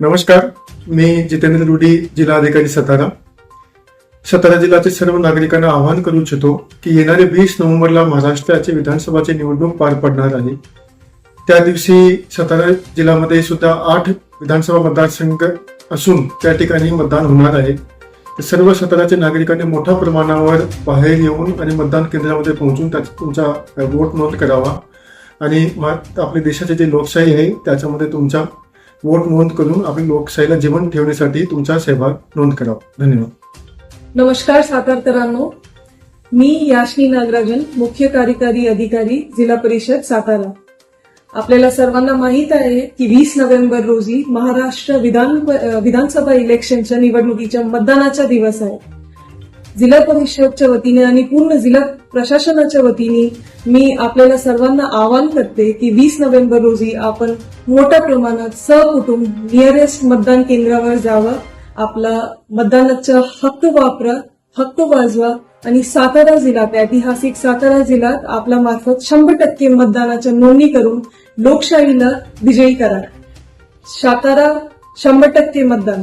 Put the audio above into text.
नमस्कार मी जितेंद्र रुडी जिल्हाधिकारी सातारा. सातारा जिल्ह्यातील सर्व नागरिकांना आवाहन करू इच्छितो की येणारे वीस नोव्हेंबरला महाराष्ट्राचे विधानसभाचे निवडणूक पार पडणार आहे. त्या दिवशी सातारा जिल्ह्यामध्ये सुद्धा आठ विधानसभा मतदारसंघ असून त्या ठिकाणी मतदान होणार आहे. सर्व साताराच्या नागरिकांनी मोठ्या प्रमाणावर बाहेर येऊन आणि मतदान केंद्रामध्ये पोहोचून त्याचा तुमचा वोट नोंद करावा. आणि आपल्या देशाची जी लोकशाही आहे त्याच्यामध्ये तुमचा वोट नोंद करून आपली लोकशाहीला जीवन ठेवण्यासाठी तुमचा सहभाग नोंद करावा. धन्यवाद. नमस्कार सातारकरांनो. मी याशनी नागराजन मुख्य कार्यकारी अधिकारी जिल्हा परिषद सातारा. आपल्याला सर्वांना माहीत आहे की वीस नोव्हेंबर रोजी महाराष्ट्र विधान विधानसभा इलेक्शनच्या निवडणुकीच्या मतदानाचा दिवस आहे. जिल्हा परिषदच्या वतीने आणि पूर्ण जिल्हा प्रशासनाच्या वतीने मी आपल्याला सर्वांना आवाहन करते की वीस नोव्हेंबर रोजी आपण मोठ्या प्रमाणात सहकुटुंब नियरेस्ट मतदान केंद्रावर जावं. आपला मतदानाचा हक्क वापरा हक्क वाजवा आणि सातारा जिल्ह्यात ऐतिहासिक सातारा जिल्ह्यात आपल्या मार्फत शंभर टक्के मतदानाच्या नोंदणी करून लोकशाहीला विजयी करा. सातारा शंभर टक्के मतदान.